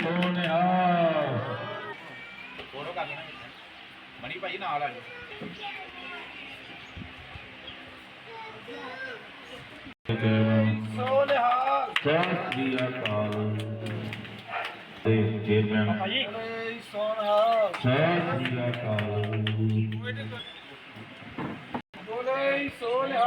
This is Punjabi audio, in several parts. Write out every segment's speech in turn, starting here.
ਸੋਨਿਆ। ਫੋਟੋ ਕਰ ਲੈਣਾ ਮਣੀ ਭਾਈ ਨਾਲ ਆ ਸੋਨਿਆ ਸਤਿ ਸ੍ਰੀ ਅਕਾਲ। ਤੇ ਚੇਅਰਮੈਨ ਭਾਈ ਸੋਨਿਆ ਸਤਿ ਸ੍ਰੀ ਅਕਾਲ ਬੋਲੇ ਸੋਨਿਆ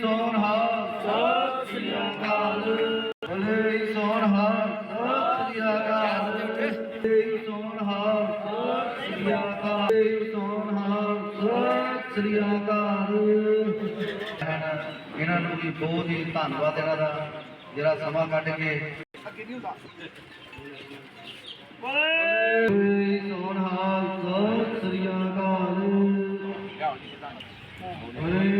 ਸੋਨਹਾਲ ਸਤਿ ਸ੍ਰੀ ਅਕਾਲ। ਬੋਲੇ ਸੋਨਹਾਲ ਸਤਿ ਸ੍ਰੀ ਅਕਾਲ। ਬੋਲੇ ਸੋਨਹਾਲ ਸਤਿ ਸ੍ਰੀ ਅਕਾਲ। ਬੋਲੇ ਸੋਨਹਾਲ ਸਤਿ ਸ੍ਰੀ ਅਕਾਲ। ਇਹਨਾਂ ਨੂੰ ਵੀ ਬਹੁਤ ਹੀ ਧੰਨਵਾਦ ਇਹਨਾਂ ਦਾ, ਜਿਹੜਾ ਸਮਾਂ ਕੱਢ ਕੇ ਬੋਲੇ ਸੋਨਹਾਲ ਸਤਿ ਸ੍ਰੀ ਅਕਾਲ। ਬੋਲੇ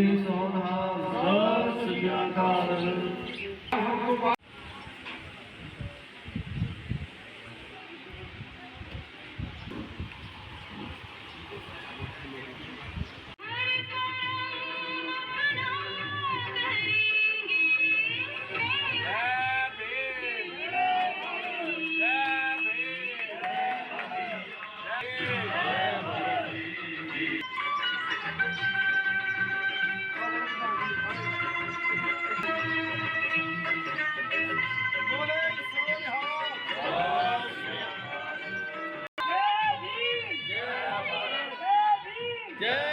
Yeah.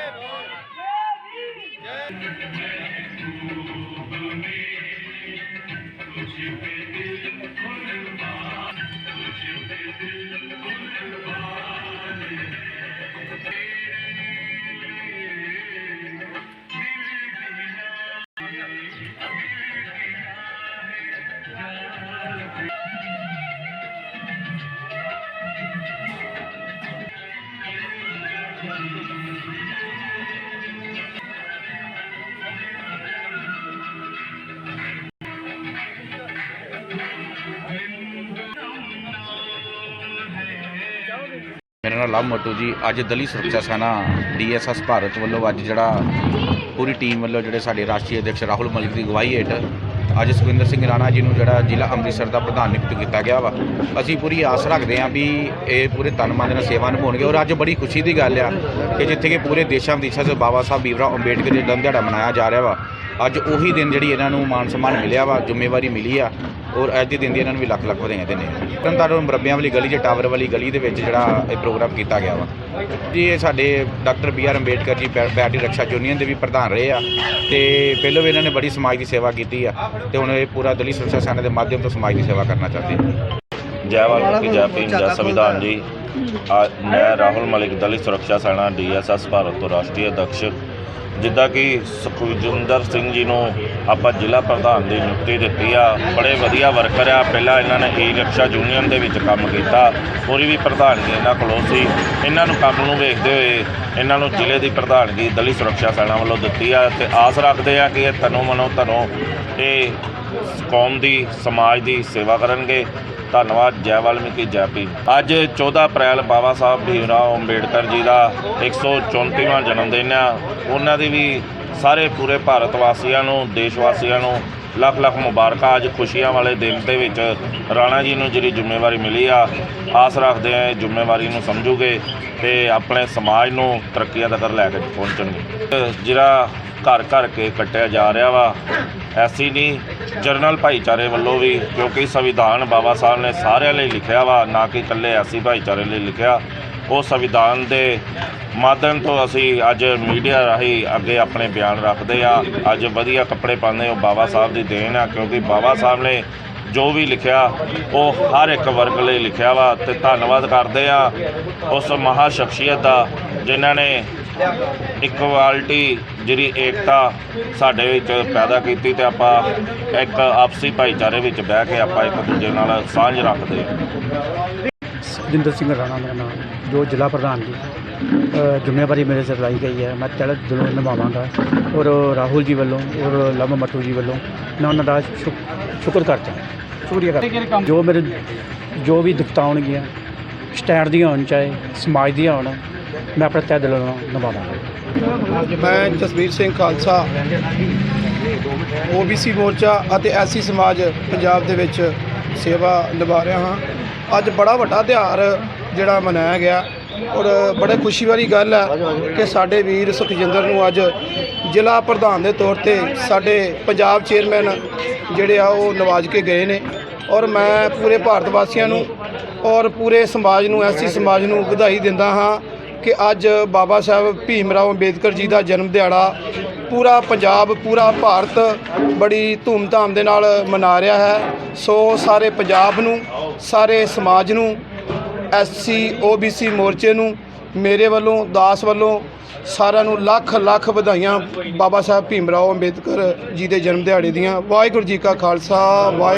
ਮੇਰਾ ਨਾਮ ਲਵ ਜੀ, ਅੱਜ ਦਲੀ ਸੁਰੱਖਿਆ ਸੈਨਾ ਡੀਐਸਐਸ ਭਾਰਤ ਵੱਲੋਂ ਅੱਜ ਜਿਹੜਾ ਪੂਰੀ ਟੀਮ ਵੱਲੋਂ ਜਿਹੜੇ ਸਾਡੇ ਰਾਸ਼ਟਰੀ ਅਧਿਕਸ਼ ਰਾਹੁਲ ਮਲਿਕ ਦੀ ਅਗਵਾਈ ਹੇਠ ਅੱਜ ਸੁਖਵਿੰਦਰ ਸਿੰਘ ਰਾਣਾ ਜੀ ਨੂੰ ਜਿਹੜਾ ਜ਼ਿਲ੍ਹਾ ਅੰਮ੍ਰਿਤਸਰ ਦਾ ਪ੍ਰਧਾਨ ਨਿਯੁਕਤ ਕੀਤਾ ਗਿਆ ਵਾ। ਅਸੀਂ ਪੂਰੀ ਆਸ ਰੱਖਦੇ ਹਾਂ ਵੀ ਇਹ ਪੂਰੇ ਤਨ ਦੇ ਨਾਲ ਸੇਵਾ ਨਿਭਾਉਣਗੇ ਔਰ ਅੱਜ ਬੜੀ ਖੁਸ਼ੀ ਦੀ ਗੱਲ ਆ ਕਿ ਜਿੱਥੇ ਕਿ ਪੂਰੇ ਦੇਸ਼ਾਂ ਵਿਦੇਸ਼ਾਂ 'ਚ ਬਾਬਾ ਸਾਹਿਬ ਬੀਬਰਾ ਅੰਬੇਡਕਰ ਦੇ ਜਨਮ ਦਿਹਾੜਾ ਮਨਾਇਆ ਜਾ ਰਿਹਾ ਵਾ। ਅੱਜ ਉਹੀ ਦਿਨ ਜਿਹੜੀ ਇਹਨਾਂ ਨੂੰ ਮਾਨ ਸਨਮਾਨ ਮਿਲਿਆ ਵਾ, ਜ਼ਿੰਮੇਵਾਰੀ ਮਿਲੀ ਆ। ਔਰ ਅੱਜ ਦੇ ਦਿਨ ਦੀ ਇਹਨਾਂ ਨੂੰ ਵੀ ਲੱਖ ਲੱਖ ਵਧਾਈਆਂ ਦਿੰਦੇ ਹਾਂ। ਤਰਨਤਾਰਨ ਮਰੱਬਿਆਂ ਵਾਲੀ ਗਲੀ 'ਚ, ਟਾਵਰ ਵਾਲੀ ਗਲੀ ਦੇ ਵਿੱਚ ਜਿਹੜਾ ਇਹ ਪ੍ਰੋਗਰਾਮ ਕੀਤਾ ਗਿਆ ਵਾ। ਜੀ, ਇਹ ਸਾਡੇ doctor B R Ambedkar ji ਬੈ- ਬੈਟਰੀ ਰੱਖਿਆ ਯੂਨੀਅਨ ਦੇ ਵੀ ਪ੍ਰਧਾਨ ਰਹੇ ਆ। ਤੇ ਪਹਿਲਾਂ ਵੀ ਇਹਨਾਂ ਨੇ ਬੜੀ ਸਮਾਜ ਦੀ ਸੇਵਾ ਕੀਤੀ ਆ। ਤੇ ਹੁਣ ਇਹ ਪੂਰਾ ਦਲਿਤ ਸੁਰੱਖਿਆ ਸੈਨਾ ਦੇ ਮਾਧਿਅਮ ਤੋਂ ਸਮਾਜ ਦੀ ਸੇਵਾ ਕਰਨਾ ਚਾਹੁੰਦੇ ਆ। ਜੈ ਵਾਲਮੀਕੀ, ਜੈ ਭੀਮ, ਜੈ ਸੰਵਿਧਾਨ ਜੀ। ਮੈਂ ਰਾਹੁਲ ਮਲਿਕ ਦਲਿਤ ਸੁਰੱਖਿਆ ਸੈਨਾ ਡੀਐਸਐਸ ਭਾਰਤ ਤੋਂ ਰਾਸ਼ਟਰੀ ਅਧਿਕਸ਼ ਜਿੱਦਾਂ ਕਿ ਸੁਖਵਿੰਦਰ ਸਿੰਘ ਜੀ ਨੂੰ ਆਪਾਂ ਜ਼ਿਲ੍ਹਾ ਪ੍ਰਧਾਨ ਦੀ ਨਿਯੁਕਤੀ ਦਿੱਤੀ ਆ। ਬੜੇ ਵਧੀਆ ਵਰਕਰ ਆ। ਪਹਿਲਾਂ ਇਹਨਾਂ ਨੇ ਈ ਰਿਕਸ਼ਾ ਯੂਨੀਅਨ ਦੇ ਵਿੱਚ ਕੰਮ ਕੀਤਾ। ਉਹਦੀ ਵੀ ਪ੍ਰਧਾਨਗੀ ਇਹਨਾਂ ਕੋਲੋਂ ਸੀ। ਇਹਨਾਂ ਨੂੰ ਕੰਮ ਨੂੰ ਵੇਖਦੇ ਹੋਏ ਇਹਨਾਂ ਨੂੰ ਜ਼ਿਲ੍ਹੇ ਦੀ ਪ੍ਰਧਾਨਗੀ ਦਲਿਤ ਸੁਰੱਖਿਆ ਸੈਨਾ ਵੱਲੋਂ ਦਿੱਤੀ ਆ ਤੇ ਆਸ ਰੱਖਦੇ ਆ ਕਿ ਇਹ ਤਨੋਂ ਮਨੋਂ ਧਨੋਂ ਇਹ ਕੌਮ ਦੀ, ਸਮਾਜ ਦੀ ਸੇਵਾ ਕਰਨਗੇ। ਧੰਨਵਾਦ, ਜੈ ਵਾਲਮੀਕੀ, ਜੈ ਭੀਮ। ਅੱਜ 14 ਅਪ੍ਰੈਲ ਬਾਬਾ ਸਾਹਿਬ ਭੀਮਰਾਓ ਅੰਬੇਡਕਰ ਜੀ ਦਾ 134ਵਾਂ ਜਨਮ ਦਿਨ ਆ। ਉਹਨਾਂ ਦੀ ਵੀ ਸਾਰੇ ਪੂਰੇ ਭਾਰਤ ਵਾਸੀਆਂ ਨੂੰ, ਦੇਸ਼ ਵਾਸੀਆਂ ਨੂੰ ਲੱਖ ਲੱਖ ਮੁਬਾਰਕਾਂ। ਅੱਜ ਖੁਸ਼ੀਆਂ ਵਾਲੇ ਦਿਨ ਦੇ ਵਿੱਚ ਰਾਣਾ ਜੀ ਨੂੰ ਜਿਹੜੀ ਜ਼ਿੰਮੇਵਾਰੀ ਮਿਲੀ ਆ, ਆਸ ਰੱਖਦੇ ਆ, ਇਹ ਜ਼ਿੰਮੇਵਾਰੀ ਨੂੰ ਸਮਝੂਗੇ ਤੇ ਆਪਣੇ ਸਮਾਜ ਨੂੰ ਤਰੱਕੀਆਂ ਤੱਕ ਲੈ ਕੇ ਪਹੁੰਚਣਗੇ। ਜਿਹੜਾ ਘਰ ਘਰ ਕੇ ਕੱਟਿਆ ਜਾ ਰਿਹਾ ਵਾ ਐਸੀ ਨਹੀਂ, ਜਰਨਲ ਭਾਈਚਾਰੇ ਵੱਲੋਂ ਵੀ, ਕਿਉਂਕਿ ਸੰਵਿਧਾਨ ਬਾਬਾ ਸਾਹਿਬ ਨੇ ਸਾਰਿਆਂ ਲਈ ਲਿਖਿਆ ਵਾ, ਨਾ ਕਿ ਇਕੱਲੇ ਐਸੀ ਭਾਈਚਾਰੇ ਲਈ ਲਿਖਿਆ। ਉਹ ਸੰਵਿਧਾਨ ਦੇ ਮਾਧਿਅਮ ਤੋਂ ਅਸੀਂ ਅੱਜ ਮੀਡੀਆ ਰਾਹੀਂ ਅੱਗੇ ਆਪਣੇ ਬਿਆਨ ਰੱਖਦੇ ਆ। ਅੱਜ ਵਧੀਆ ਕੱਪੜੇ ਪਾਉਂਦੇ, ਉਹ ਬਾਬਾ ਸਾਹਿਬ ਦੀ ਦੇਣ ਆ, ਕਿਉਂਕਿ ਬਾਬਾ ਸਾਹਿਬ ਨੇ ਜੋ ਵੀ ਲਿਖਿਆ, ਉਹ ਹਰ ਇੱਕ ਵਰਗ ਲਈ ਲਿਖਿਆ ਵਾ, ਤੇ ਧੰਨਵਾਦ ਕਰਦੇ ਆ ਉਸ ਮਹਾ ਸ਼ਖਸੀਅਤ ਦਾ, ਜਿਨ੍ਹਾਂ ਨੇ ਇਕੁਆਲਿਟੀ ਜਿਹੜੀ ਏਕਤਾ ਸਾਡੇ ਵਿੱਚ ਪੈਦਾ ਕੀਤੀ ਤੇ ਆਪਾਂ ਇੱਕ ਆਪਸੀ ਭਾਈਚਾਰੇ ਵਿੱਚ ਬਹਿ ਕੇ ਆਪਾਂ ਇੱਕ ਦੂਜੇ ਨਾਲ ਸਾਂਝ ਰੱਖਦੇ ਹਾਂ। ਜਿੰਦਰ ਸਿੰਘ ਰਾਣਾ ਮੇਰਾ ਨਾਮ ਜੋ ਜ਼ਿਲ੍ਹਾ ਪ੍ਰਧਾਨ ਅ, ਜ਼ਿੰਮੇਵਾਰੀ ਮੇਰੇ ਸਿਰ ਲਾਈ ਗਈ ਹੈ। ਮੈਂ ਤਹਿ ਦਿਲੋਂ ਨਿਭਾਵਾਂਗਾ। ਔਰ ਰਾਹੁਲ ਜੀ ਵੱਲੋਂ ਔਰ ਲਵ ਮੱਟੂ ਜੀ ਵੱਲੋਂ ਮੈਂ ਉਹਨਾਂ ਦਾ ਸ਼ੁਕ- ਸ਼ੁਕਰ ਕਰਦਾ। ਸ਼ੁਕਰੀਆ ਕਰਦਾ। ਜੋ ਮੇਰੇ ਜੋ ਵੀ ਦਿੱਕਤਾਂ ਆਉਣਗੀਆਂ ਸਟੈਂਡ ਦੀਆਂ ਹੋਣ ਚਾਹੇ ਸਮਾਜ ਦੀਆਂ ਹੋਣ ਮੈਂ ਆਪਣੇ ਤਹਿ ਦਿਲੋਂ ਨਿਭਾਵਾਂਗਾ ਮੈਂ ਜਸਵੀਰ ਸਿੰਘ ਖਾਲਸਾ, ਓਬੀਸੀ ਮੋਰਚਾ ਅਤੇ ਐਸੀ ਸਮਾਜ ਪੰਜਾਬ ਦੇ ਵਿੱਚ ਸੇਵਾ ਨਿਭਾ ਰਿਹਾ ਹਾਂ। ਅੱਜ ਬੜਾ ਵੱਡਾ ਤਿਉਹਾਰ ਜਿਹੜਾ ਮਨਾਇਆ ਗਿਆ ਔਰ ਬੜੇ ਖੁਸ਼ੀ ਵਾਲੀ ਗੱਲ ਹੈ ਕਿ ਸਾਡੇ ਵੀਰ ਸੁਖਜਿੰਦਰ ਨੂੰ ਅੱਜ ਜ਼ਿਲ੍ਹਾ ਪ੍ਰਧਾਨ ਦੇ ਤੌਰ ਤੇ ਸਾਡੇ ਪੰਜਾਬ ਚੇਅਰਮੈਨ ਜਿਹੜੇ ਆ ਉਹ ਨਵਾਜ ਕੇ ਗਏ ਨੇ ਔਰ ਮੈਂ ਪੂਰੇ ਭਾਰਤ ਵਾਸੀਆਂ ਨੂੰ ਔਰ ਪੂਰੇ ਸਮਾਜ ਨੂੰ ਐਸੀ ਸਮਾਜ ਨੂੰ ਵਧਾਈ ਦਿੰਦਾ ਹਾਂ। ਕਿ ਅੱਜ ਬਾਬਾ ਸਾਹਿਬ ਭੀਮ ਰਾਓ ਅੰਬੇਦਕਰ ਜੀ ਦਾ ਜਨਮ ਦਿਹਾੜਾ ਪੂਰਾ ਪੰਜਾਬ, ਪੂਰਾ ਭਾਰਤ ਬੜੀ ਧੂਮਧਾਮ ਦੇ ਨਾਲ ਮਨਾ ਰਿਹਾ ਹੈ। ਸੋ ਸਾਰੇ ਪੰਜਾਬ ਨੂੰ, ਸਾਰੇ ਸਮਾਜ ਨੂੰ ਐਸਸੀ ਓਬੀਸੀ ਮੋਰਚੇ ਨੂੰ, ਮੇਰੇ ਵੱਲੋਂ, ਦਾਸ ਵੱਲੋਂ ਸਾਰਿਆਂ ਨੂੰ ਲੱਖ ਲੱਖ ਵਧਾਈਆਂ ਬਾਬਾ ਸਾਹਿਬ ਭੀਮ ਰਾਓ ਅੰਬੇਦਕਰ ਜੀ ਦੇ ਜਨਮ ਦਿਹਾੜੇ ਦੀਆਂ। ਵਾਹਿਗੁਰੂ ਜੀ ਕਾ ਖਾਲਸਾ, ਵਾਹਿ